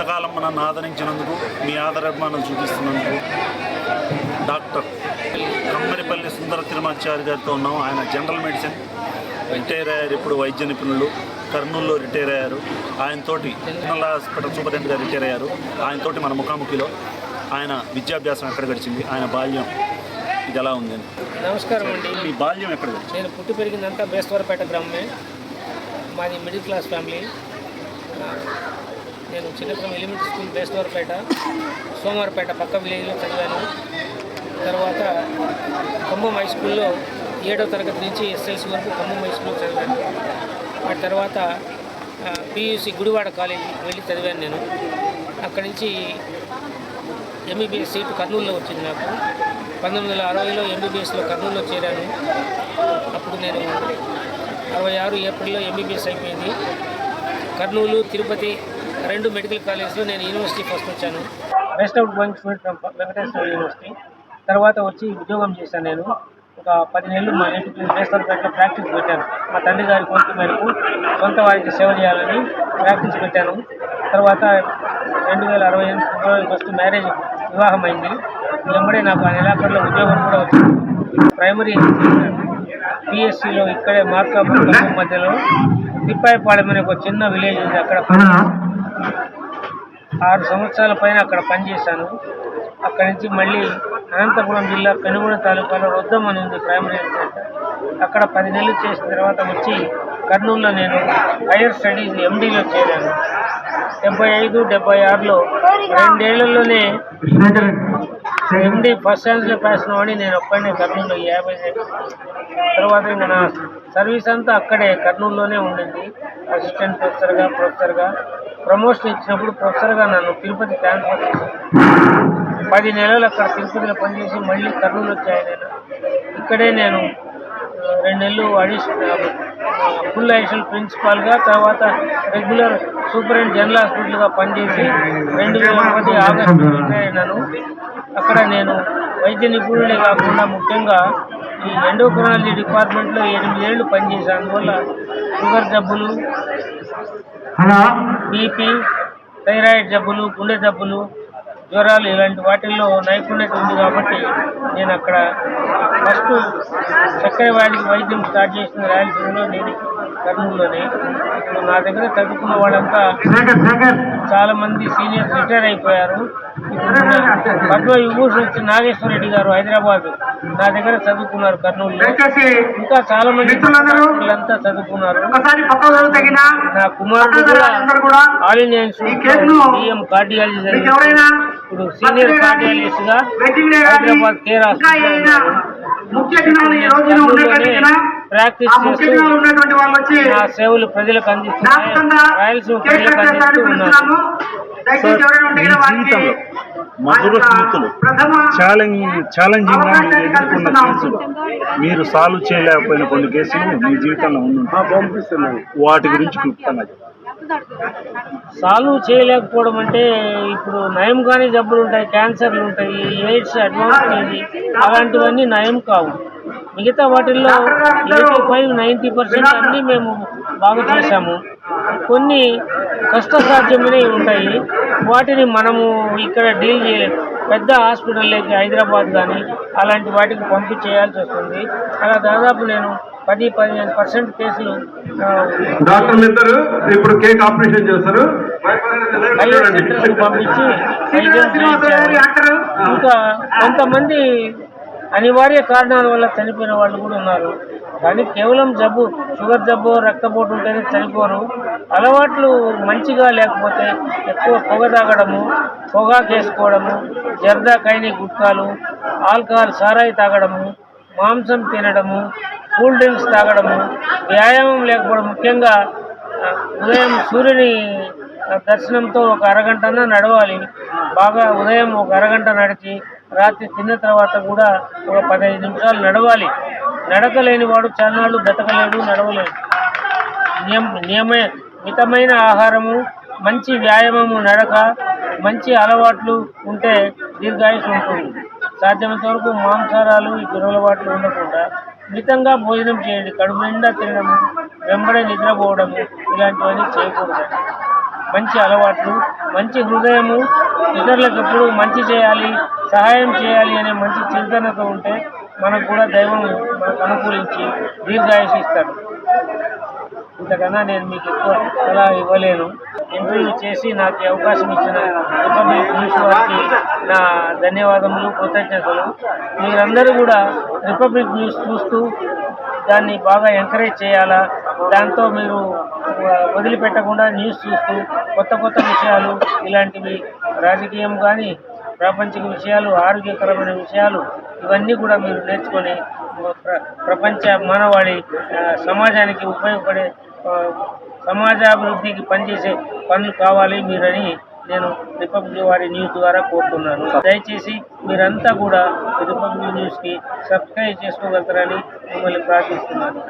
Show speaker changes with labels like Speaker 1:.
Speaker 1: ఇంతకాలం నన్ను ఆదరించినందుకు మీ ఆదరాభిమానం చూపిస్తున్నందుకు డాక్టర్ కమ్మరిపల్లి సుందర తిరుమాచారి గారితో ఉన్నాం. ఆయన జనరల్ మెడిసిన్ రిటైర్ అయ్యారు ఇప్పుడు వైద్య నిపుణులు. కర్నూలులో రిటైర్ అయ్యారు. ఆయనతోటి జనరల్ హాస్పిటల్ సూపరింటెండెంట్ గారు రిటైర్ అయ్యారు. ఆయనతోటి మన ముఖాముఖిలో ఆయన విద్యాభ్యాసం ఎక్కడ గడిచింది? ఆయన బాల్యం ఇది ఎలా ఉంది.
Speaker 2: నమస్కారం అండి.
Speaker 1: మీ బాల్యం ఎక్కడ
Speaker 2: నేను పుట్టి పెరిగిందంతా బేస్తవారపేట గ్రామమే. మాది మిడిల్ క్లాస్ ఫ్యామిలీ. నేను చిన్నప్పుడు ఎలిమెంటరీ స్కూల్ బేస్తవారపేట సోమవారపేట పక్క విలేజ్లో చదివాను. తర్వాత ఖమ్మం హై స్కూల్లో ఏడో తరగతి నుంచి ఎస్ఎల్సి వరకు ఖమ్మం హై స్కూల్లో చదివాను. ఆ తర్వాత పియూసి గుడివాడ కాలేజీ వెళ్ళి చదివాను నేను. అక్కడి నుంచి ఎంబీబీఎస్ సీటు కర్నూలులో వచ్చింది నాకు. పంతొమ్మిది వందల అరవైలో ఎంబీబీఎస్లో కర్నూలులో చేరాను. అప్పుడు నేను అరవై ఆరు ఏప్రిల్లో ఎంబీబీఎస్ అయిపోయింది. కర్నూలు తిరుపతి రెండు మెడికల్ కాలేజ్లో నేను యూనివర్సిటీ ఫస్ట్ వచ్చాను. Best out going student from Venkateswara university తర్వాత వచ్చి ఉద్యోగం చేశాను నేను. ఒక పది నెలలు మా ఇంటికి బేస్తవారపేటలో ప్రాక్టీస్ పెట్టాను. మా తండ్రి గారి కోరిక మేరకు సొంత వారికి సేవ చేయాలని ప్రాక్టీస్ పెట్టాను. తర్వాత రెండు వేల అరవై ఎనిమిది ఫిబ్రవరి ఫస్ట్ మ్యారేజ్ వివాహం అయింది వెంబడే నాకు ఆ నెలాఖరులో ఉద్యోగం కూడా వచ్చింది. ప్రైమరీ పిఎస్సిలో ఇక్కడే మార్కాపురం మధ్యలో తిప్పాయిపాలెం అనే ఒక చిన్న విలేజ్ ఉంది అక్కడ ఆరు సంవత్సరాల పైన అక్కడ పనిచేశాను అక్కడి నుంచి మళ్ళీ అనంతపురం జిల్లా పెనుగొండ తాలూకాలో రొద్దం అని ఉంది ప్రైమరీ అక్కడ పది నెలలు చేసిన తర్వాత వచ్చి కర్నూలులో నేను హైయర్ స్టడీస్ ఎండీలో చేరాను. డెబ్బై ఐదు డెబ్బై ఆరులో రెండేళ్ళలోనే ఎండి ఫస్ట్ ఛాన్స్లో పాస్ వాడి నేను ఒక్కడే కర్నూలులో యాభై తర్వాత ఇంకా నా సర్వీస్ అంతా అక్కడే కర్నూలులోనే ఉండింది. అసిస్టెంట్ ప్రొఫెసర్గా ప్రొఫెసర్గా ప్రమోషన్ ఇచ్చినప్పుడు ప్రొఫెసర్గా నన్ను తిరుపతి ట్రాన్స్ఫర్ చేశారు. పది నెలలు అక్కడ తిరుపతిలో పనిచేసి మళ్ళీ కర్నూలు వచ్చాయి నేను. ఇక్కడే నేను రెండు నెలలు అడిషనల్ ఫుల్ అడిషనల్ ప్రిన్సిపాల్గా తర్వాత రెగ్యులర్ సూపరింటెండెంట్ జనరల్ హాస్పిటల్గా పనిచేసి రెండు వేల ఒకటి ఆగస్టు అయినాను అక్కడ నేను వైద్య నిపుణులే కాకుండా ముఖ్యంగా ఈ ఎండోక్రాలజీ డిపార్ట్మెంట్లో ఎనిమిదేళ్ళు పనిచేశాను. అందువల్ల షుగర్ జబ్బులు బీపీ థైరాయిడ్ జబ్బులు గుండె జబ్బులు జ్వరాలు ఇలాంటి వాటిల్లో నైపుణ్యత ఉంది కాబట్టి నేను అక్కడ ఫస్ట్ చక్కెర వ్యాధికి వైద్యం స్టార్ట్ చేసిన రాయలసీమలో నేను కర్నూలులోనే. ఇప్పుడు నా దగ్గర చదువుకున్న వాళ్ళంతా చాలా మంది సీనియర్స్ రిటైర్ అయిపోయారు. పద్మ విభూషణ్ వచ్చి నాగేశ్వర రెడ్డి గారు హైదరాబాద్ నా దగ్గర చదువుకున్నారు కర్నూలులో. ఇంకా చాలా మంది వీళ్ళంతా చదువుకున్నారు. నా కుమారుడు కూడా ఆల్ ఇండియా
Speaker 3: ఈ కేసును
Speaker 2: డిఎం కార్డియాలజీ ఇప్పుడు సీనియర్
Speaker 3: కార్డియాలజిస్ట్గా
Speaker 2: హైదరాబాద్ కేర్ హాస్పిటల్ ప్రాక్టీస్
Speaker 3: ఆ ముఖ్య
Speaker 2: చేస్తూ
Speaker 3: దినాలు ఉన్నటువంటి వాళ్ళు వచ్చి
Speaker 2: నా సేవలు ప్రజలకు అందిస్తున్నాయి. రాయలసీమ ప్రజలకు
Speaker 3: కట్ చేస్తారని
Speaker 2: అందిస్తూ ఉన్నారు.
Speaker 3: పిలుస్తున్నాము. దయచేసి ఎవరైనా ఉంటే
Speaker 1: మీ
Speaker 3: కనుక వారికి
Speaker 1: జీవితంలో మధుర స్మృతులు ఛాలెంజింగ్ మీరు ఎదుర్కొన్న కేసులు. మీరు సాల్వ్ చేయలేకపోయిన కొన్ని కేసులు మీ జీవితంలో ఉండుంటాయి వాటి గురించి క్లుప్తంగా చెప్పండి.
Speaker 2: సాల్వ్ చేయలేకపోవడం అంటే ఇప్పుడు నయం కాని జబ్బులు ఉంటాయి క్యాన్సర్లు ఉంటాయి ఎయిడ్స్ అడ్వాన్స్ ఇది అలాంటివన్నీ నయం కావు. మిగతా వాటిల్లో ఎయిటీ ఫైవ్ నైంటీ పర్సెంట్ అన్నీ మేము బాగు చేశాము. కొన్ని కష్టసాధ్యమైనవి ఉంటాయి. వాటిని మనము ఇక్కడ డీల్ చేయలేము. పెద్ద హాస్పిటల్లోకి హైదరాబాద్ కానీ అలాంటి వాటికి పంపించేయాల్సి వస్తుంది. అలా దాదాపు నేను పది పదిహేను పర్సెంట్ కేసులు
Speaker 4: డాక్టర్లు ఇద్దరు? ఇప్పుడు కేక్ ఆపరేషన్ చేస్తారు.
Speaker 2: పంపించి ఇంకా కొంతమంది అనివార్య కారణాల వల్ల చనిపోయిన వాళ్ళు కూడా ఉన్నారు. కానీ కేవలం జబ్బు షుగర్ జబ్బు రక్తపోటు ఉంటేనే చనిపోరు. అలవాట్లు మంచిగా లేకపోతే ఎక్కువ పొగ తాగడము పొగాకేసుకోవడము జర్దా కైని గుట్కాలు ఆల్కహాల్ సారాయి తాగడము మాంసం తినడము కూల్ డ్రింక్స్ తాగడము వ్యాయామం లేకపోవడం ముఖ్యంగా ఉదయం సూర్యుని దర్శనంతో ఒక అరగంటన నడవాలి. బాగా ఉదయం ఒక అరగంట నడిచి రాత్రి తిన్న తర్వాత కూడా ఒక పదహైదు నిమిషాలు నడవాలి. నడక లేనివాడు చాలాళ్ళు బ్రతకలేడు నడవలేడు. నియమ నియమ మితమైన ఆహారము మంచి వ్యాయామము నడక మంచి అలవాట్లు ఉంటే దీర్ఘాయుష్ ఉంటుంది. సాధ్యమైనంత వరకు మాంసారాలు ఈ దురలవాట్లు ఉండకుండా మితంగా భోజనం చేయండి. కడుపు నిండా తినడము వెంబడే నిద్రపోవడము ఇలాంటివన్నీ చేయకూడదు. మంచి అలవాట్లు మంచి హృదయము ఇతరులకు ఎప్పుడు మంచి చేయాలి సహాయం చేయాలి అనే మంచి చింతనతో ఉంటే మనకు కూడా దైవం మనకు అనుకూలించి దీర్ఘాయుష ఇస్తాడు. ఇంతకన్నా నేను మీకు ఎక్కువ సలహా ఇవ్వలేను. ఇంటర్వ్యూ చేసి నాకు అవకాశం ఇచ్చిన రిపబ్లిక్ న్యూస్ వారికి నా ధన్యవాదములు కృతజ్ఞతలు. మీరందరూ కూడా రిపబ్లిక్ న్యూస్ చూస్తూ దాన్ని బాగా ఎంకరేజ్ చేయాలా? దాంతో మీరు వదిలిపెట్టకుండా న్యూస్ చూస్తూ కొత్త కొత్త విషయాలు ఇలాంటివి రాజకీయం కానీ ప్రాపంచిక విషయాలు ఆరోగ్యకరమైన విషయాలు ఇవన్నీ కూడా మీరు నేర్చుకొని ప్ర- ప్రపంచ మానవాళి సమాజానికి ఉపయోగపడే సమాజాభివృద్ధికి పనిచేసే పనులు కావాలి మీరని నేను రిపబ్లిక్ వారి న్యూస్ ద్వారా కోరుతున్నాను. దయచేసి మీరంతా కూడా రిపబ్లిక్ న్యూస్కి సబ్స్క్రైబ్ చేసుకోగలుగుతారని మిమ్మల్ని ప్రార్థిస్తున్నాను.